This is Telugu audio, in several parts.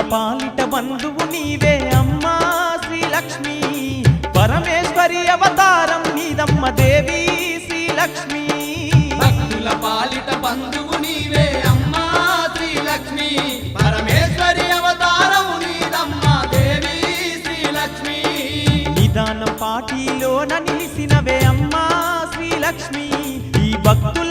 పాలిట బంధువు నీవే అమ్మా శ్రీలక్ష్మి. పరమేశ్వరి అవతారం నీదమ్మ దేవి శ్రీలక్ష్మి. భక్తుల పాలిట బంధువు నీవే అమ్మా శ్రీలక్ష్మి. పరమేశ్వరి అవతారము నీదమ్మ దేవి శ్రీలక్ష్మి. నిదానం పాటిలోన నిలిసినవే అమ్మా శ్రీలక్ష్మి. ఈ భక్తుల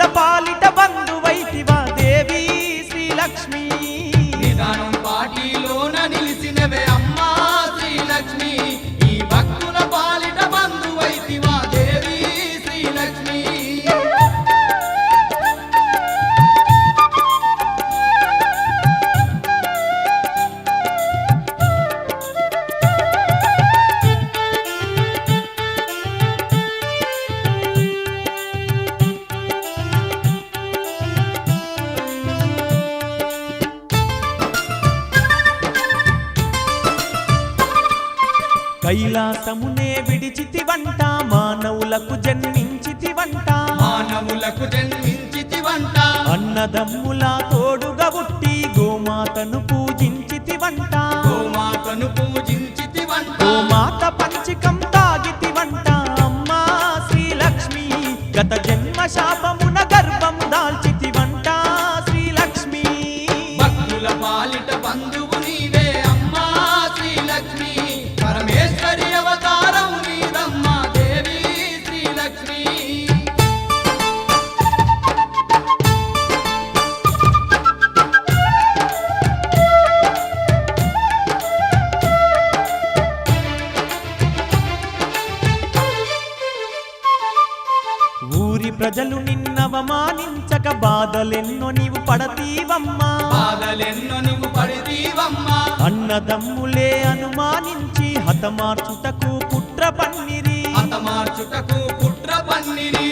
కైలాసమునే విడిచితివంట మానవులకు జన్మించితివంట. మానవులకు జన్మించితివంట. అన్నదమ్ముల తోడుగా పుట్టి గోమాతను పూజించితివంట. గోమాతను పూజించితివంట. గోమాత పంచికం తాగితివంట. అమ్మా శ్రీలక్ష్మి గత జన్మ శాపమున ఊరి ప్రజలు నిన్నవమానించక బాధలెన్నో నీవు పడతీవమ్మా. బాధలెన్నో నువ్వు పడితీవమ్మా. అన్నదమ్ములే అనుమానించి హతమార్చుటకు కుట్ర పన్నిరి. హతమార్చుటకు కుట్ర పన్నిరి.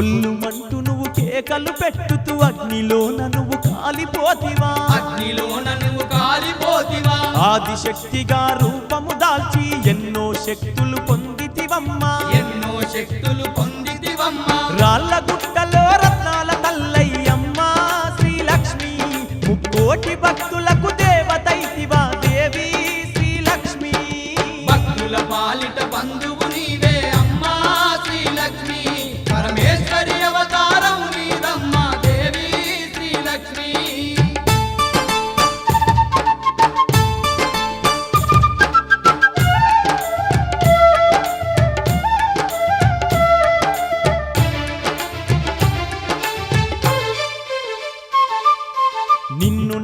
గొల్లు మంటూ నువ్వు కేకలు పెట్టుతూ అగ్నిలోన నువ్వు కాలిపోతివా? అగ్నిలోన నువ్వు కాలిపోతివా? ఆదిశక్తిగా రూపము దాల్చి ఎన్నో శక్తులు పొందితివమ్మా. ఎన్నో శక్తులు పొందితివమ్మా. రాళ్ళ గుట్టలో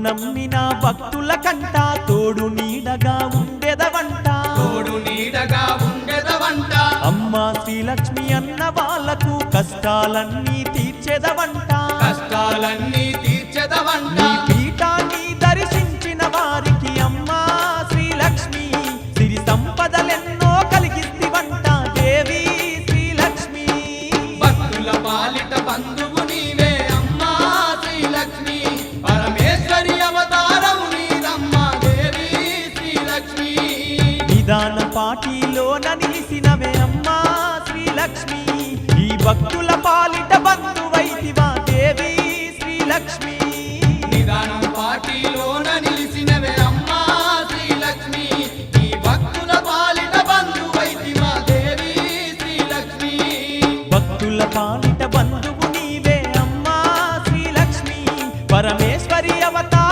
నమ్మిన భక్తుల కంట తోడు నీడగా ఉండెదవంట తోడు నీడగా ఉండెదవంట అమ్మా శ్రీలక్ష్మి అన్న వాళ్ళకు కష్టాలన్నీ తీర్చెదవంట కష్టాలన్నీ తీర్చెదవంట పీఠాన్ని దర్శించిన వారికి అమ్మా శ్రీలక్ష్మి సిరి సంపదలెన్నో కలిగిస్తివంట దేవి శ్రీలక్ష్మి. భక్తుల పాలిట బంధువు నీలోన నిలిసినవే అమ్మా శ్రీలక్ష్మి. ఈ భక్తుల పాలిట బంధువైతివా దేవి శ్రీలక్ష్మి. నిలిసినవే అమ్మా ఈ దేవి శ్రీలక్ష్మి. పాలిట బంధువు నీవే అమ్మా శ్రీలక్ష్మి. పరమేశ్వరి అవతార